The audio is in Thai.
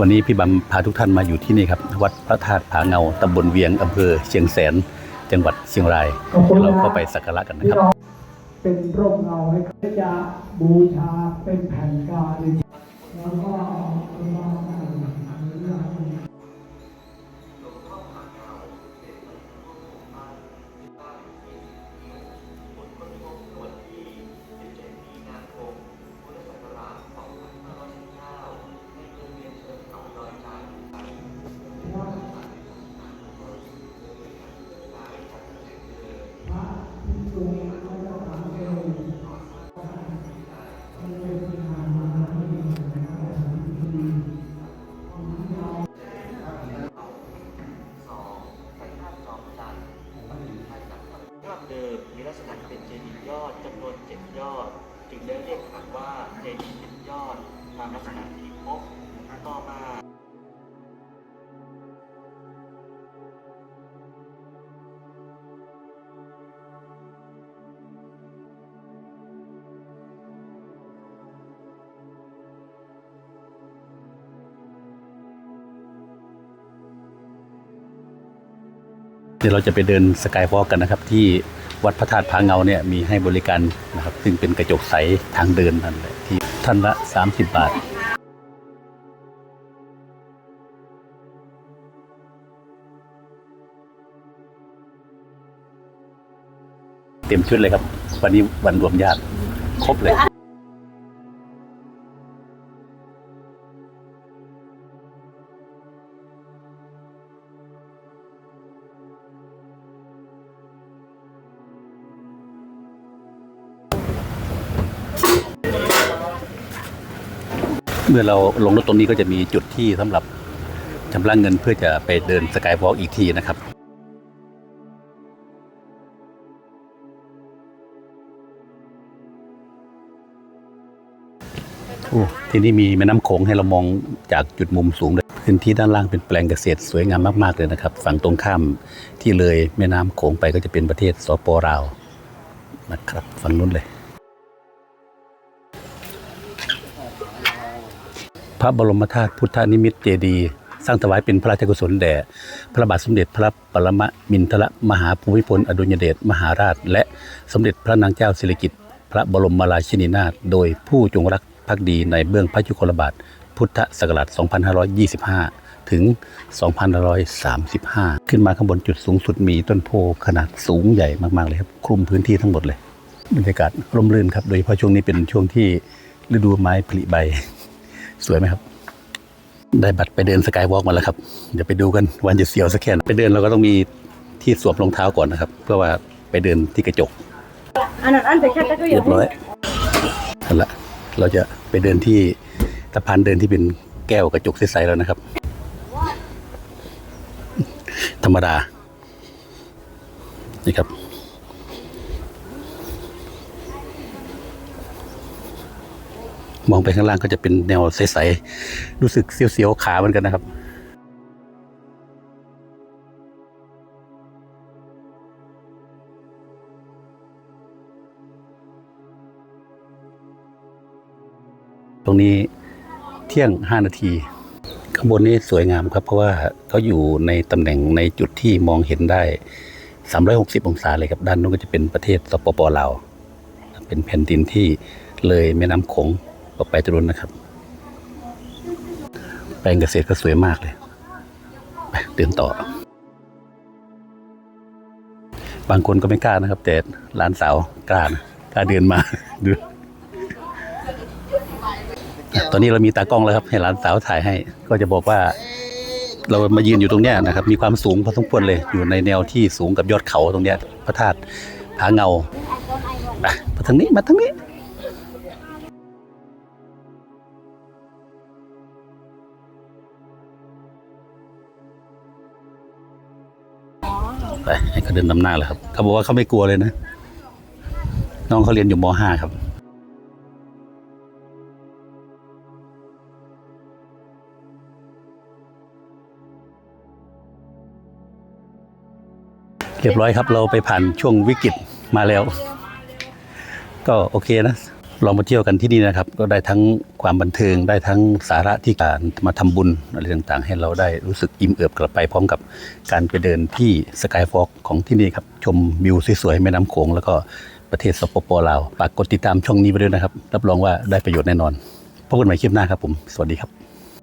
วันนี้พี่บัมพาทุกท่านมาอยู่ที่นี่ครับ วัดพระธาตุผาเงาตำบลเวียงอำเภอเชียงแสน จังหวัดเชียงรายขอบคุณเรานะก็ไปสักการะกันนะพี่ครับน้องเป็นร่มเงาให้ข้าพเจ้าบูชาเป็นแผ่นกาเลยแล้วก็ มมีลักเป็นเจดีย์ยอดจำนวนเจ็ดยอด จึงได้เรียกขานว่าเจดีย์เจ็ดยอดตามลักษณะที่พบต่อมาเดี๋ยวเราจะไปเดินสกายวอล์กกันนะครับที่ วัดพระธาตุผาเงาเนี่ยมีให้บริการนะครับ ซึ่งเป็นกระจกใสทางเดินนั่นแหละที่ท่านละ 30 บาทเต็มชุดเลยครับ วันนี้วันรวมญาติครบเลย เมื่อเราลงรถตรงนี้ก็จะมีจุดที่สำหรับชำระเงินเพื่อจะไปเดินสกายวอล์กอีกทีนะครับที่นี่มีแม่น้ำโขงให้เรามองจากจุดมุมสูงเลยพื้นที่ด้านล่างเป็นแปลงเกษตรสวยงามมากๆเลยนะครับ ฝั่งตรงข้ามที่เลยแม่น้ำโขงไปก็จะเป็นประเทศสปลาวนะครับ ฝั่งนู้นเลย พระบรมธาตุพุทธนิมิตเจดีย์สร้างถวายเป็นพระราชกุศลแด่ พระบาทสมเด็จพระปรมมินทรมหาภูมิพลอดุลยเดชมหาราช และสมเด็จพระนางเจ้าสิริกิติ์พระบรมราชินีนาถโดยผู้จงรักภักดีในเบื้องพระยุคลบาท พุทธศักราช 2525 ถึง 2535 ขึ้นมาข้างบนจุดสูงสุดมีต้นโพขนาดสูงใหญ่มาก ๆ เลยครับ คลุมพื้นที่ทั้งหมดเลย บรรยากาศร่มรื่นครับ โดยเฉพาะช่วงนี้เป็นช่วงที่ฤดูไม้ผลิใบ สวยไหมครับ ได้บัตรไปเดินสกายวอล์กมาแล้วครับ เดี๋ยวไปดูกันวันจะเสียวสักแค่ไหนไปเดินเราก็ต้องมีที่สวมรองเท้าก่อนนะครับ เพื่อว่าไปเดินที่กระจก Anak anda kata tu เรี ya. ยบร้อยเอาละเราจะไปเดินที่สะพานเดินที่เป็นแก้วกระจกใสๆแล้วนะครับ ธรรมดานี่ครับ มองไปข้างล่างก็จะเป็นแนวใสๆรู้สึกเสียวๆขาเหมือนกันนะครับตรงนี้เที่ยง 5 นาที ข้างบนนี้สวยงามครับ เพราะว่าเขาอยู่ในตำแหน่งในจุดที่มองเห็นได้ 360 องศาเลยครับ ด้านนู้นก็จะเป็นประเทศสปปลาว เป็นแผ่นดินที่เลยแม่น้ำโขง ออกไปตรงนู้นนะครับ แปลงเกษตรก็สวยมากเลยไปเดินต่อ บางคนก็ไม่กล้านะครับ แต่หลานสาวกล้านะกล้าเดินมาดูตอนนี้เรามีตากล้องแล้วครับ ให้หลานสาวถ่ายให้ ก็จะบอกว่า เรามายืนอยู่ตรงเนี้ยนะครับ มีความสูงพอสมควรเลย อยู่ในแนวที่สูงกับยอดเขาตรงเนี้ยพระธาตุผาเงาไปมาทางนี้มาทางนี้ ไปให้เขาเดินนำหน้าแล้วครับ เขาบอกว่าเขาไม่กลัวเลยนะ น้องเขาเรียนอยู่ม .5 ครับเรียบร้อยครับเราไปผ่านช่วงวิกฤตมาแล้ว ก็โอเคนะ ลองมาเที่ยวกันที่นี่นะครับ ก็ได้ทั้งความบันเทิงได้ทั้งสาระที่การมาทำบุญอะไรต่างๆ ให้เราได้รู้สึกอิ่มเอิบกลับไปพร้อมกับการไปเดินที่สกายฟอกของที่นี่ครับ ชมวิวสวยๆแม่น้ำโขงแล้วก็ประเทศสปปลาวฝากกดติดตามช่องนี้ไปด้วยนะครับ รับรองว่าได้ประโยชน์แน่นอนพบกันใหม่คลิปหน้าครับผม สวัสดีครับ